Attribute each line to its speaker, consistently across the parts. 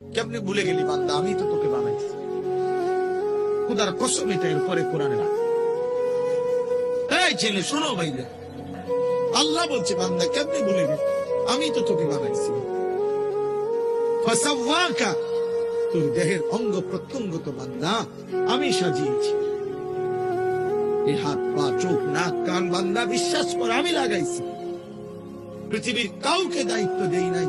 Speaker 1: কেমনে ভুলে গেলি বান্দা? আমি তো তোকে বানাইছি। খুদার কসম এটা এরপরে কোরআনে এই ছেলে, শোনো ভাইরা। আল্লাহ বলছে, বান্দা কেমনে ভুলে গেলি? আমি তো তোকে বানাইছি। তোর দেহের অঙ্গ প্রত্যঙ্গ তো বান্দা, আমি সাজিয়েছি। এ হাত, পা, চোখ, নাক, কান, বান্দা, বিশ্বাস কর, আমি লাগাইছি। পৃথিবীর কাউকে দায়িত্ব দেই নাই।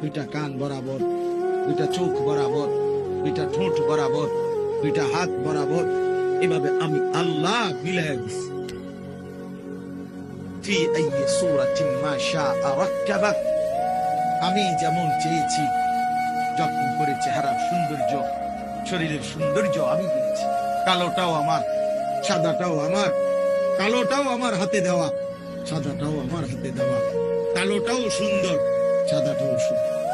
Speaker 1: দুইটা কান বরাবর, দুইটা চোখ বরাবর, দুইটা ঠোঁট বরাবর, দুইটা হাত বরাবর। এভাবে আমি আল্লাহ মিলাইয়া দিছি। আমি যেমন চেয়েছি, যত্ন করে চেহারার সৌন্দর্য, শরীরের সৌন্দর্য আমি দিয়েছি। কালোটাও আমার, সাদাটাও আমার, কালোটাও আমার হাতে দেওয়া, সাদাটাও আমার হাতে দেওয়া, কালোটাও সুন্দর। সাদাটাও সুন্দর